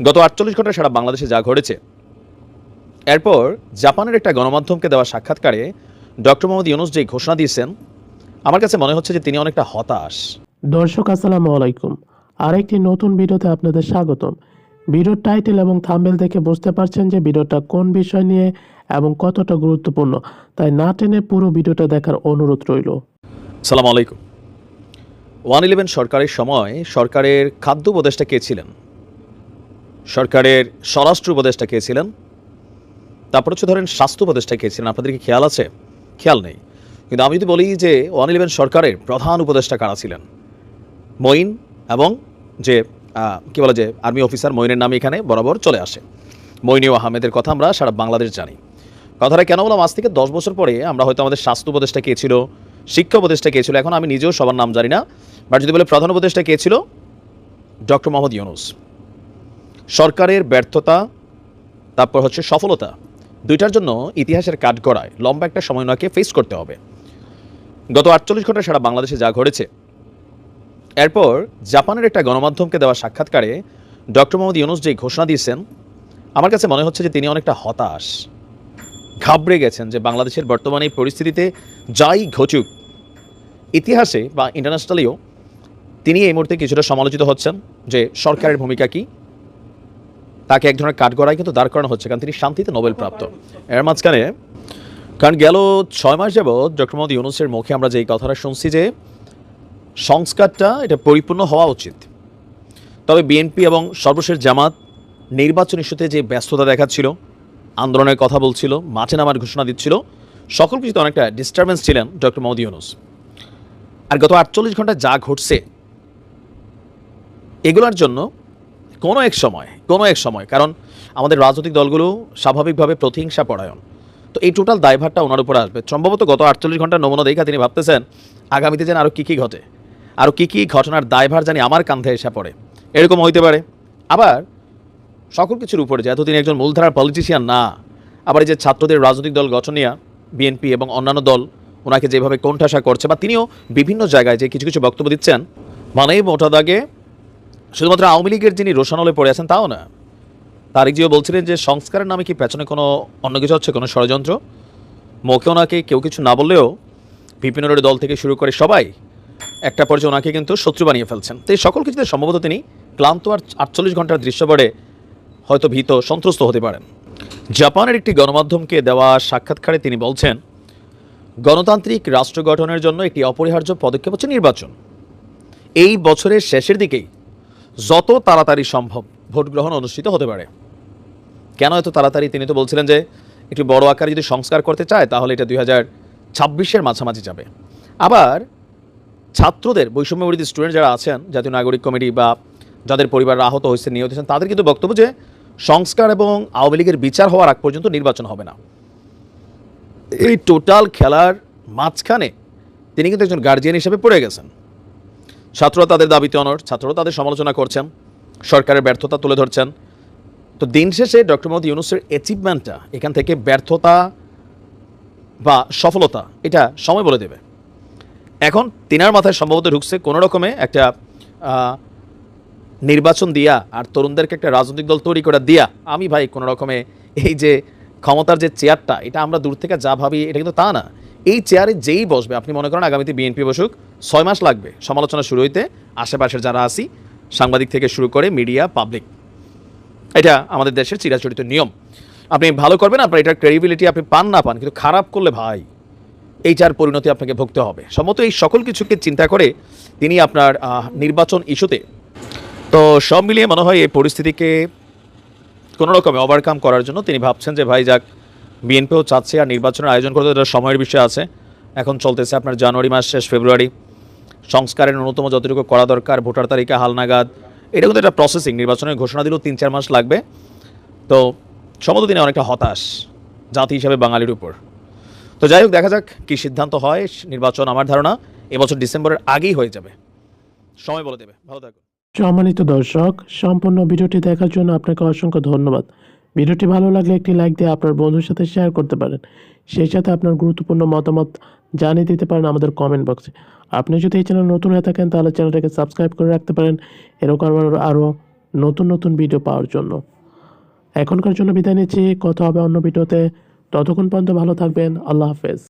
গত আটচল্লিশ ঘণ্টা সারা বাংলাদেশে যা ঘটেছে। এরপর জাপানের একটা গণমাধ্যমকে দেওয়া সাক্ষাৎকারে ডক্টর মোহাম্মদ ইউনুস যে ঘোষণা দিয়েছেন আমার কাছে মনে হচ্ছে যে তিনি অনেকটা হতাশ। দর্শক আসসালামু আলাইকুম। আরেকটি নতুন ভিডিওতে আপনাদের স্বাগতম। ভিডিওর টাইটেল এবং থাম্বেল দেখে বুঝতে পারছেন যে ভিডিওটা কোন বিষয় নিয়ে এবং কতটা গুরুত্বপূর্ণ। তাই না টেনে পুরো ভিডিওটা দেখার অনুরোধ রইল। সালাম আলাইকুম। ওয়ান ইলেভেন সরকারের সময় সরকারের খাদ্য উপদেষ্টা কে ছিলেন? সরকারের স্বরাষ্ট্র উপদেষ্টা কে ছিলেন? তারপর হচ্ছে ধরেন স্বাস্থ্য উপদেষ্টা কে ছিলেন? আপনাদের কি খেয়াল আছে? খেয়াল নেই। কিন্তু আমি যদি বলি যে ওয়ান ইলেভেন সরকারের প্রধান উপদেষ্টা কারা ছিলেন? মঈন এবং যে কী বলে যে, আর্মি অফিসার মঈনের নাম এখানে বরাবর চলে আসে। মঈনীয় আহমেদের কথা আমরা সারা বাংলাদেশ জানি। কথাটা কেন বললাম? আজ থেকে দশ বছর পরে আমরা হয়তো আমাদের স্বাস্থ্য উপদেষ্টা কে ছিল, শিক্ষা উপদেষ্টা কে ছিল, এখন আমি নিজেও সবার নাম জানি না। বাট যদি বলে প্রধান উপদেষ্টা কে ছিল? ডক্টর মোহাম্মদ ইউনুস। সরকারের ব্যর্থতা, তারপর হচ্ছে সফলতা, দুইটার জন্য ইতিহাসের কাঠগড়ায় লম্বা একটা সময় ওনাকে ফেস করতে হবে। গত আটচল্লিশ ঘণ্টা সারা বাংলাদেশে যা ঘটেছে, এরপর জাপানের একটা গণমাধ্যমকে দেওয়া সাক্ষাৎকারে ডক্টর মোহাম্মদ ইউনুস যে ঘোষণা দিয়েছেন, আমার কাছে মনে হচ্ছে যে তিনি অনেকটা হতাশ। ঘাবড়ে গেছেন যে বাংলাদেশের বর্তমানে এই পরিস্থিতিতে যাই ঘটুক, ইতিহাসে বা ইন্টারন্যাশনালিও তিনি এই মুহূর্তে কিছুটা সমালোচিত হচ্ছেন যে সরকারের ভূমিকা কি তাকে এক ধরনের কাঠগড়ায় কিন্তু দাঁড় করানো হচ্ছে, কারণ তিনি শান্তিতে নোবেল প্রাপ্ত এর মাঝখানে, কারণ গেল ছয় মাস যাবৎ ডক্টর মোহাম্মদ ইউনুসের মুখে আমরা যে এই কথাটা শুনছি যে সংস্কারটা, এটা পরিপূর্ণ হওয়া উচিত। তবে বিএনপি এবং সর্বশেষ জামাত নির্বাচন ইস্যুতে যে ব্যস্ততা দেখাচ্ছিল, আন্দোলনের কথা বলছিল, মাঠে নামার ঘোষণা দিচ্ছিল, সকল কিছুতে অনেকটা ডিস্টারবেন্স ছিলেন ডক্টর মোহাম্মদ ইউনুস। আর গত আটচল্লিশ ঘণ্টা যা ঘটছে, এগুলোর জন্য কোনো এক সময়, কোনো এক সময়, কারণ আমাদের রাজনৈতিক দলগুলো স্বাভাবিকভাবে প্রতিহিংসা পরায়ণ। তো এই টোটাল দায়ভারটা ওনার উপর আসবে। সম্ভবত গত আটচল্লিশ ঘণ্টার নমুনা দেখা তিনি ভাবতেছেন, আগামীতে যেন আরও কী কী ঘটে আরও কী কী ঘটনার দায়ভার জানি আমার কাঁধে এসে পড়ে। এরকম হইতে পারে। আবার সকল কিছুর উপরে যেহেতু তিনি একজন মূলধারার পলিটিশিয়ান না, আবার এই যে ছাত্রদের রাজনৈতিক দল গঠনিয়া বিএনপি এবং অন্যান্য দল, ওনাকে যেভাবে কোণঠাসা করছে বা তিনিও বিভিন্ন জায়গায় যে কিছু কিছু বক্তব্য দিচ্ছেন মানে মোটা দাগে শুধুমাত্র আওয়ামী লীগের যিনি রোশানলে পড়ে আছেন, তাও না। তারিক জিও বলছিলেন যে সংস্কারের নামে কি পেছনে কোনো অন্য কিছু হচ্ছে, কোনো ষড়যন্ত্র? মুখে ওনাকে কেউ কিছু না বললেও বিভিন্ন দল থেকে শুরু করে সবাই একটা পর্যায়ে ওনাকে কিন্তু শত্রু বানিয়ে ফেলছেন। তো এই সকল কিছুতে সম্ভবত তিনি ক্লান্ত আর আটচল্লিশ ঘণ্টার দৃশ্যপটে হয়তো ভীত, সন্ত্রস্ত হতে পারেন। জাপানের একটি গণমাধ্যমকে দেওয়া সাক্ষাৎকারে তিনি বলছেন, গণতান্ত্রিক রাষ্ট্র গঠনের জন্য একটি অপরিহার্য পদক্ষেপ হচ্ছে নির্বাচন। এই বছরের শেষের দিকেই যত তাড়াতাড়ি সম্ভব ভোট গ্রহণ অনুষ্ঠিত হতে পারে। কেন এত তাড়াতাড়ি? তিনি তো বলছিলেন যে, একটু বড় আকারে যদি সংস্কার করতে চায়, তাহলে এটা দুই হাজার ছাব্বিশের মাঝামাঝি যাবে। আবার ছাত্রদের বৈষম্য বিরোধী স্টুডেন্ট যারা আছেন, জাতীয় নাগরিক কমিটি বা যাদের পরিবার আহত হয়েছে, নিহত হয়েছেন, তাদের কিন্তু বক্তব্য যে, সংস্কার এবং আওয়ামী লীগের বিচার হওয়ার আগ পর্যন্ত নির্বাচন হবে না। এই টোটাল খেলার মাঝখানে তিনি কিন্তু একজন গার্জিয়ান হিসেবে পড়ে গেছেন। ছাত্ররা তাদের দাবিতে অনর ছাত্ররা তাদের সমালোচনা করছেন, সরকারের ব্যর্থতা তুলে ধরছেন। তো দিন শেষে ডক্টর মোহাম্মদ ইউনুসের অ্যাচিভমেন্টটা এখান থেকে ব্যর্থতা বা সফলতা, এটা সময় বলে দেবে। এখন তিনার মাথায় সম্ভবত ঢুকছে কোনো রকমে একটা নির্বাচন দিয়া আর তরুণদেরকে একটা রাজনৈতিক দল তৈরি করে দিয়া। আমি ভাই কোনো রকমে এই যে ক্ষমতার যে চেয়ারটা এটা আমরা দূর থেকে যা ভাবি, এটা কিন্তু তা না। এই চেয়ারে যেই বসবে, আপনি মনে করেন আগামীতে বিএনপি বসুক, ছয় মাস লাগবে সমালোচনা শুরু হইতে, আশেপাশের যারা আসি সাংবাদিক থেকে শুরু করে মিডিয়া পাবলিক এটা আমাদের দেশের চিরাচরিত নিয়ম। আপনি ভালো করবেন, আপনার এটার ক্রেডিবিলিটি আপনি পান না পান, কিন্তু খারাপ করলে ভাই এইটার পরিণতি আপনাকে ভুগতে হবে। সম্ভবত এই সকল কিছুকে চিন্তা করে তিনি আপনার নির্বাচন ইস্যুতে। তো সব মিলিয়ে মনে হয় এই পরিস্থিতিকে কোনো রকমে ওভারকাম করার জন্য তিনি ভাবছেন যে, ভাই, যাক বিএনপিও চাচ্ছে আর নির্বাচনের আয়োজন করতে এটা সময়ের বিষয় আছে। এখন চলতেছে আপনার জানুয়ারি মাস, শেষ ফেব্রুয়ারি। সংস্কারের ন্যূনতম যতটুকু করা দরকার, ভোটার তালিকা, হালনাগাদ, এটা কিন্তু একটা প্রসেসিং নির্বাচনের ঘোষণা দিলেও তিন চার মাস লাগবে। তো সম্ভবত তিনি অনেকটা হতাশ জাতি হিসাবে বাঙালির উপর। তো যাই হোক, দেখা যাক কী সিদ্ধান্ত হয়, নির্বাচন আমার ধারণা, এবছর ডিসেম্বরের আগেই হয়ে যাবে। সময় বলে দেবে, ভালো থাকুন। সম্মানিত দর্শক, সম্পূর্ণ ভিডিওটি দেখার জন্য আপনাকে অসংখ্য ধন্যবাদ। ভিডিওটি ভালো লাগলে একটি লাইক দিয়ে আপনার বন্ধুর সাথে শেয়ার করতে পারেন। সেই সাথে আপনার গুরুত্বপূর্ণ মতামত জানিয়ে দিতে পারেন আমাদের কমেন্ট বক্সে আপনি যদি এই চ্যানেল নতুন হয়ে থাকেন, তাহলে চ্যানেলটাকে সাবস্ক্রাইব করে রাখতে পারেন। এরকম আরও নতুন নতুন ভিডিও পাওয়ার জন্য। এখনকার জন্য বিদায় নিচ্ছি। কথা হবে অন্য ভিডিওতে ততক্ষণ পর্যন্ত ভালো থাকবেন। আল্লাহ হাফেজ।